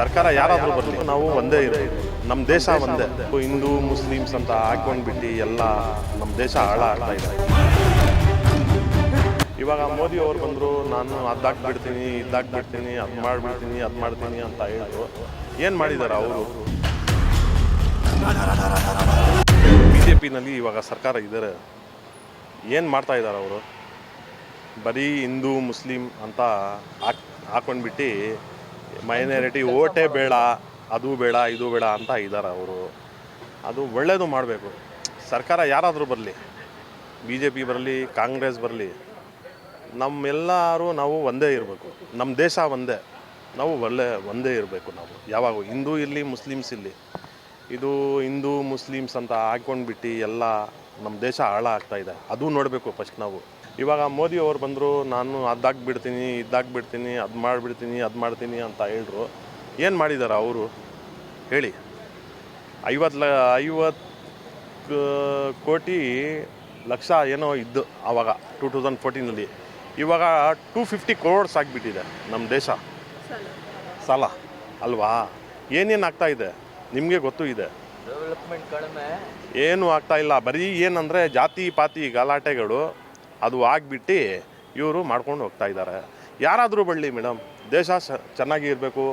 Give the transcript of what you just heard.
ಸರ್ಕಾರ ಯಾರಾದರೂ ಬರಲಿ, ನಾವು ಒಂದೇ ಇರೋದು. ನಮ್ಮ ದೇಶ ಒಂದೇ. ಹಿಂದೂ, ಮುಸ್ಲಿಮ್ಸ್ ಅಂತ ಹಾಕೊಂಡ್ಬಿಟ್ಟು ಎಲ್ಲ ನಮ್ಮ ದೇಶ ಹಾಳ ಆಗ್ತಾ ಇದೆ. ಇವಾಗ ಮೋದಿ ಅವ್ರು ಬಂದರು, ನಾನು ಅದಾಕ್ ಬಿಡ್ತೀನಿ ಇದಾಕ್ ಬಿಡ್ತೀನಿ ಅದು ಮಾಡಿಬಿಡ್ತೀನಿ, ಅದು ಮಾಡ್ತೀನಿ ಅಂತ ಹೇಳಿದ್ರು. ಏನು ಮಾಡಿದ್ದಾರೆ ಅವರು? ಬಿ ಜೆ ಪಿನಲ್ಲಿ ಇವಾಗ ಸರ್ಕಾರ ಇದ್ದಾರೆ ಏನು ಮಾಡ್ತಾ ಇದ್ದಾರೆ ಅವರು? ಬರೀ ಹಿಂದೂ ಮುಸ್ಲಿಂ ಅಂತ ಹಾಕ್ ಹಾಕೊಂಡ್ಬಿಟ್ಟು ಮೈನಾರಿಟಿ ಓಟೇ ಬೇಡ, ಅದು ಬೇಡ, ಇದು ಬೇಡ ಅಂತ ಇದ್ದಾರೆ ಅವರು. ಅದು ಒಳ್ಳೆಯದು ಮಾಡಬೇಕು. ಸರ್ಕಾರ ಯಾರಾದರೂ ಬರಲಿ ಬಿ ಜೆ ಪಿ ಬರಲಿ, ಕಾಂಗ್ರೆಸ್ ಬರಲಿ, ನಮ್ಮೆಲ್ಲರೂ ನಾವು ಒಂದೇ ಇರಬೇಕು. ನಮ್ಮ ದೇಶ ಒಂದೇ. ನಾವು ಒಳ್ಳೆ, ಒಂದೇ ಇರಬೇಕು ನಾವು. ಯಾವಾಗ ಹಿಂದೂ ಇರಲಿ, ಮುಸ್ಲಿಮ್ಸ್ ಇರಲಿ, ಇದು ಹಿಂದೂ, ಮುಸ್ಲಿಮ್ಸ್ ಅಂತ ಹಾಕ್ಕೊಂಡ್ಬಿಟ್ಟು ಎಲ್ಲ ನಮ್ಮ ದೇಶ ಹಾಳಾಗ್ತಾ ಇದೆ. ಅದು ನೋಡಬೇಕು ಫಸ್ಟ್ ನಾವು. ಇವಾಗ ಮೋದಿ ಅವ್ರು ಬಂದರು ನಾನು ಅದಾಕ್ ಬಿಡ್ತೀನಿ ಇದಾಕ್ ಬಿಡ್ತೀನಿ ಅದು ಮಾಡಿಬಿಡ್ತೀನಿ ಅದು ಮಾಡ್ತೀನಿ ಅಂತ ಹೇಳಿದ್ರು ಏನು ಮಾಡಿದ್ದಾರೆ ಅವರು? ಹೇಳಿ. ಐವತ್ತು ಲ ಐವತ್ತು ಕೋಟಿ ಲಕ್ಷ ಏನೋ ಇದ್ದು ಆವಾಗ ಟೂ ತೌಸಂಡ್ ಫೋರ್ಟೀನಲ್ಲಿ. ಇವಾಗ ಟೂ ಫಿಫ್ಟಿ ಕ್ರೋಡ್ಸ್ ಆಗಿಬಿಟ್ಟಿದೆ ನಮ್ಮ ದೇಶ. ಸಾಲ. ಅಲ್ವಾ? ಏನೇನು ಆಗ್ತಾ ಇದೆ? ನಿಮಗೆ ಗೊತ್ತು ಇದೆ? ಡೆವಲಪ್ಮೆಂಟ್ ಕಡಿಮೆ. ಏನು ಆಗ್ತಾ ಇಲ್ಲ. ಬರೀ ಏನಂದರೆ ಜಾತಿ ಪಾತಿ ಗಲಾಟೆಗಳು. ಅದು ಆಗಿಬಿಟ್ಟು ಇವರು ಮಾಡ್ಕೊಂಡು ಹೋಗ್ತಾ ಇದ್ದಾರೆ. ಯಾರಾದರೂ ಬರಲಿ ಮೇಡಮ್ ದೇಶ ಚೆನ್ನಾಗಿ ಇರಬೇಕು.